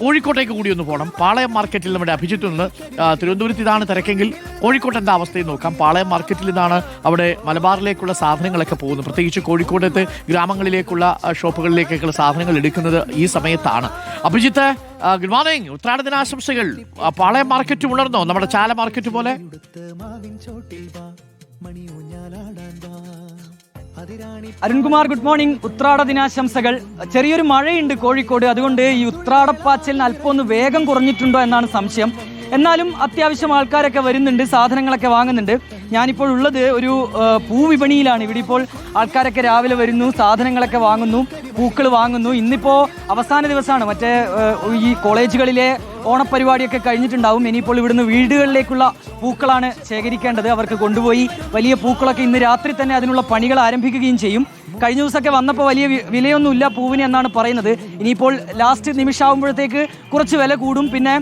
കോഴിക്കോട്ടേക്ക് കൂടി ഒന്ന് പോകണം പാളയം മാർക്കറ്റിൽ നമ്മുടെ അഭിജിത്ത് നിന്ന് തിരുവനന്തപുരത്ത് ഇതാണ് തിരക്കെങ്കിൽ കോഴിക്കോട്ട് എന്താ അവസ്ഥയും നോക്കാം. പാളയം മാർക്കറ്റിൽ നിന്നാണ് അവിടെ മലബാറിലേക്കുള്ള സാധനങ്ങളൊക്കെ പോകുന്നത്. പ്രത്യേകിച്ച് കോഴിക്കോടത്തെ ഗ്രാമങ്ങളിലേക്കുള്ള ഷോപ്പുകളിലേക്കൊക്കെയുള്ള സാധനങ്ങൾ എടുക്കുന്നത് ഈ സമയത്താണ്. അഭിജിത്ത് ഗുഡ് മോർണിംഗ് ഉത്രാട ദിനാശംസകൾ. പാളയം മാർക്കറ്റ് ഉണർന്നോ? നമ്മുടെ ചാല മാർക്കറ്റ് പോലെ? അരുൺകുമാർ ഗുഡ് മോർണിംഗ് ഉത്രാട ദിനാശംസകൾ. ചെറിയൊരു മഴയുണ്ട് കോഴിക്കോട്. അതുകൊണ്ട് ഈ ഉത്രാടപ്പാച്ചലിന് അല്പം ഒന്ന് വേഗം കുറഞ്ഞിട്ടുണ്ടോ എന്നാണ് സംശയം. എന്നാലും അത്യാവശ്യം ആൾക്കാരൊക്കെ വരുന്നുണ്ട് സാധനങ്ങളൊക്കെ വാങ്ങുന്നുണ്ട്. ഞാനിപ്പോൾ ഉള്ളത് ഒരു പൂവിപണിയിലാണ്. ഇവിടെ ഇപ്പോൾ ആൾക്കാരൊക്കെ രാവിലെ വരുന്നു സാധനങ്ങളൊക്കെ വാങ്ങുന്നു. പൂക്കൾ വാങ്ങുന്നു. ഇന്നിപ്പോൾ അവസാന ദിവസമാണ്. മറ്റേ ഈ കോളേജുകളിലെ ഓണപ്പരിപാടിയൊക്കെ കഴിഞ്ഞിട്ടുണ്ടാവും. ഇനിയിപ്പോൾ ഇവിടുന്ന് വീടുകളിലേക്കുള്ള പൂക്കളാണ് ശേഖരിക്കേണ്ടത്. അവർക്ക് കൊണ്ടുപോയി വലിയ പൂക്കളൊക്കെ ഇന്ന് രാത്രി തന്നെ അതിനുള്ള പണികൾ ആരംഭിക്കുകയും ചെയ്യും. കഴിഞ്ഞ ദിവസമൊക്കെ വന്നപ്പോൾ വലിയ വിലയൊന്നുമില്ല പൂവിന് എന്നാണ് പറയുന്നത്. ഇനിയിപ്പോൾ ലാസ്റ്റ് നിമിഷമാകുമ്പോഴത്തേക്ക് കുറച്ച് വില കൂടും. പിന്നെ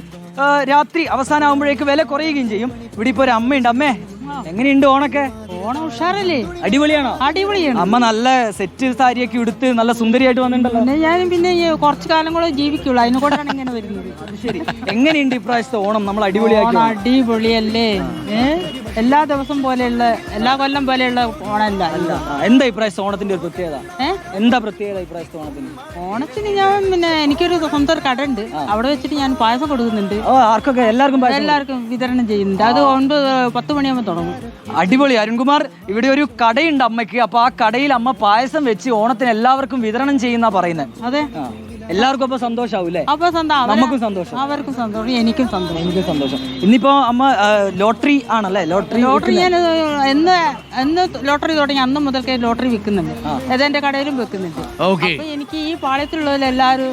രാത്രി അവസാനമാകുമ്പോഴേക്ക് വില കുറയുകയും ചെയ്യും. ഇവിടെ ഇപ്പോൾ ഒരു അമ്മയുണ്ട്. അമ്മേ എങ്ങനെയുണ്ട് ഓണൊക്കെ? ഓണം ഉഷാറല്ലേ? അടിപൊളിയാണോ? അടിപൊളിയാണ്. അമ്മ നല്ല സെറ്റ് സാരിയൊക്കെ എടുത്ത് നല്ല സുന്ദരിയായിട്ട് വന്നിട്ടുണ്ടല്ലോ. പിന്നെ ഞാൻ പിന്നെ ഈ കുറച്ചു കാലം കൂടെ ജീവിക്കുള്ളൂ. അതിനെ കൂടെ ഇങ്ങനെ വരുന്നത്. ശരി. എങ്ങനെയുണ്ട് ഇപ്രാവശ്യത്തെ ഓണം? നമ്മൾ അടിപൊളിയാക്കി അടിപൊളിയല്ലേ? ഏ? എല്ലാ ദിവസം പോലെയുള്ള എല്ലാ കൊല്ലം പോലെയുള്ള ഓണമല്ല. അല്ല ആ, എന്താ ഇപ്രാവശ്യം ഓണത്തിന്റെ ഒരു പ്രത്യേകത? എന്താ പ്രത്യേകത ഇപ്രാവശ്യത്തെ ഓണത്തിന്? ഓണത്തിന് ഞാൻ പിന്നെ എനിക്കൊരു സ്വന്തം ഒരു കട ഉണ്ട്. അവിടെ വെച്ചിട്ട് ഞാൻ പായസം കൊടുക്കുന്നുണ്ട്. ഓ ആർക്കൊക്കെ? എല്ലാവർക്കും പായസം എല്ലാവർക്കും വിതരണം ചെയ്യുന്നുണ്ട്. അത് ഒൻപത് പത്ത് മണിയാകുമ്പോൾ തുടങ്ങും. അടിപൊളി. അരുൺകുമാർ ഇവിടെ ഒരു കടയുണ്ട് അമ്മയ്ക്ക്. അപ്പൊ ആ കടയിൽ അമ്മ പായസം വെച്ച് ഓണത്തിന് എല്ലാവർക്കും വിതരണം ചെയ്യുന്ന പറയുന്നത് അതെ. എല്ലാവർക്കും അപ്പൊ സന്തോഷാവും അല്ലേ അപ്പൊ സ്വന്തം നമുക്കും സന്തോഷം. അവർക്കും സന്തോഷം എനിക്കും സന്തോഷം. എനിക്കും സന്തോഷം. ഇന്നിപ്പോ അമ്മ ലോട്ടറി ആണല്ലേ? ലോട്ടറി ലോട്ടറി ഞാൻ എന്ന് എന്ന് ലോട്ടറി തുടങ്ങി അന്ന് മുതൽക്കേ ലോട്ടറി വിൽക്കുന്നുണ്ട്. ഏതെന്റെ കടയിലും വെക്കുന്നുണ്ട് അപ്പൊ എനിക്ക് ഈ പാളയത്തിലുള്ളവരെല്ലാവരും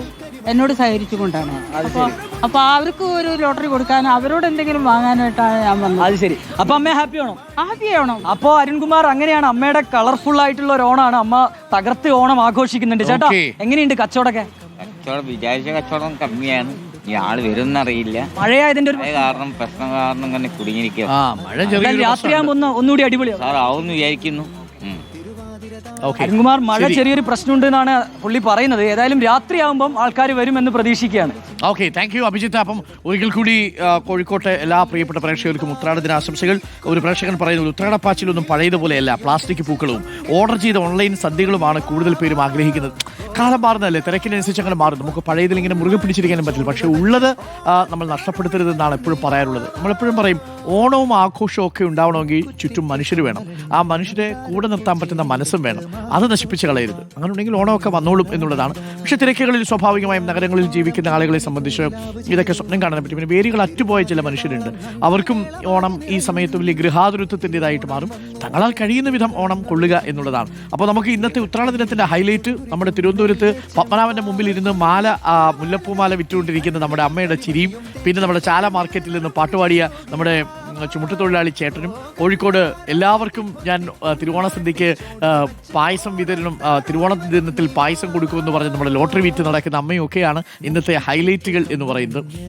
എന്നോട് സഹകരിച്ചുകൊണ്ടാണ്. അപ്പൊ അപ്പൊ അവർക്ക് ഒരു ലോട്ടറി കൊടുക്കാനും അവരോട് എന്തെങ്കിലും വാങ്ങാനായിട്ടാണ് ഞാൻ വന്നത്. അത് ശരി. അപ്പൊ അമ്മ ഹാപ്പി ആണോ? ഹാപ്പി ആണോ അപ്പൊ അരുൺകുമാർ അങ്ങനെയാണ് അമ്മയുടെ കളർഫുൾ ആയിട്ടുള്ള ഒരു ഓണാണ്. അമ്മ തകർത്ത് ഓണം ആഘോഷിക്കുന്നുണ്ട്. ചേട്ടാ എങ്ങനെയുണ്ട് കച്ചവടമൊക്കെ? കച്ചവടം വിചാരിച്ച കച്ചവടം കമ്മിയാണ്. ഈ ആൾ വരുന്നറിയില്ല മഴയായതിന്റെ ഒരു മഴ കാരണം പ്രശ്നം കാരണം ഇങ്ങനെ കുടുങ്ങിയിരിക്കുക ആ മഴ ചെറിയ രാത്രിയാകുമ്പോ ഒന്ന് ഒന്നുകൂടി അടിപൊളിയാവും. സാർ ആവുമെന്ന് വിചാരിക്കുന്നു. ഉം. അരുൺകുമാർ മഴ ചെറിയൊരു പ്രശ്നമുണ്ട് എന്നാണ് പുള്ളി പറയുന്നത്. ഏതായാലും രാത്രിയാകുമ്പം ആൾക്കാർ വരുമെന്ന് പ്രതീക്ഷിക്കുകയാണ്. Okay thank you Abhijith. അപ്പം ഒരിക്കൽ കൂടി ആ, കോഴിക്കോട്ടെ എല്ലാ പ്രിയപ്പെട്ട പ്രേക്ഷകർക്കും ഉത്രാട ദിനാശംസകൾ. ഒരു പ്രേക്ഷകൻ പറയുന്നത് ഉത്രാടപ്പാച്ചിലൊന്നും പഴയതുപോലെയല്ല പ്ലാസ്റ്റിക് പൂക്കളും. ഓർഡർ ചെയ്ത ഓൺലൈൻ സദ്യകളുമാണ് കൂടുതൽ പേരും ആഗ്രഹിക്കുന്നത്. കാലം മാറുന്നതല്ലേ? തിരക്കിനനുസരിച്ച് അങ്ങനെ മാറും നമുക്ക് പഴയതിൽ ഇങ്ങനെ മുറുകെ പിടിച്ചിരിക്കാനും പറ്റില്ല. പക്ഷേ ഉള്ളത് നമ്മൾ നഷ്ടപ്പെടുത്തരുതെന്നാണ് എപ്പോഴും പറയാറുള്ളത്. നമ്മളെപ്പോഴും പറയും ഓണവും ആഘോഷവും ഒക്കെ ഉണ്ടാവണമെങ്കിൽ ചുറ്റും മനുഷ്യർ വേണം. ആ മനുഷ്യരെ കൂടെ നിർത്താൻ പറ്റുന്ന മനസ്സും വേണം. അത് നശിപ്പിച്ച് കളയരുത്. അങ്ങനെ ഉണ്ടെങ്കിൽ ഓണമൊക്കെ വന്നോളും എന്നുള്ളതാണ്. പക്ഷേ തിരക്കുകളിൽ സ്വാഭാവികമായും നഗരങ്ങളിൽ ജീവിക്കുന്ന ആളുകളെ സംബന്ധിച്ച് ഇതൊക്കെ സ്വപ്നം കാണാൻ പറ്റും. പിന്നെ വേരുകൾ അറ്റുപോയ ചില മനുഷ്യരുണ്ട്. അവർക്കും ഓണം ഈ സമയത്ത് വലിയ ഗൃഹാതുരത്വത്തിന്റെതായിട്ട് മാറും. തങ്ങളാൽ കഴിയുന്ന വിധം ഓണം കൊള്ളുക എന്നുള്ളതാണ്. അപ്പോൾ നമുക്ക് ഇന്നത്തെ ഉത്രാട ദിനത്തിന്റെ ഹൈലൈറ്റ് നമ്മുടെ തിരുവനന്തപുരത്ത് പത്മനാഭന്റെ മുമ്പിൽ ഇരുന്ന് മാല മുല്ലപ്പൂമാല വിറ്റുകൊണ്ടിരിക്കുന്ന നമ്മുടെ അമ്മയുടെ ചിരിയും പിന്നെ നമ്മുടെ ചാല മാർക്കറ്റിൽ നിന്ന് പാട്ടുപാടിയ നമ്മുടെ ചുമട്ടുതൊഴിലാളി ചേട്ടനും കോഴിക്കോട് എല്ലാവർക്കും ഞാൻ ആ, തിരുവോണ സന്ധ്യയ്ക്ക് പായസം വിതരണം തിരുവോണ ദിനത്തിൽ പായസം കൊടുക്കുമെന്ന് പറഞ്ഞ് നമ്മുടെ ലോട്ടറി വീറ്റ് നടക്കുന്ന അമ്മയും ഒക്കെയാണ് ഇന്നത്തെ ഹൈലൈറ്റുകൾ എന്ന് പറയുന്നത്.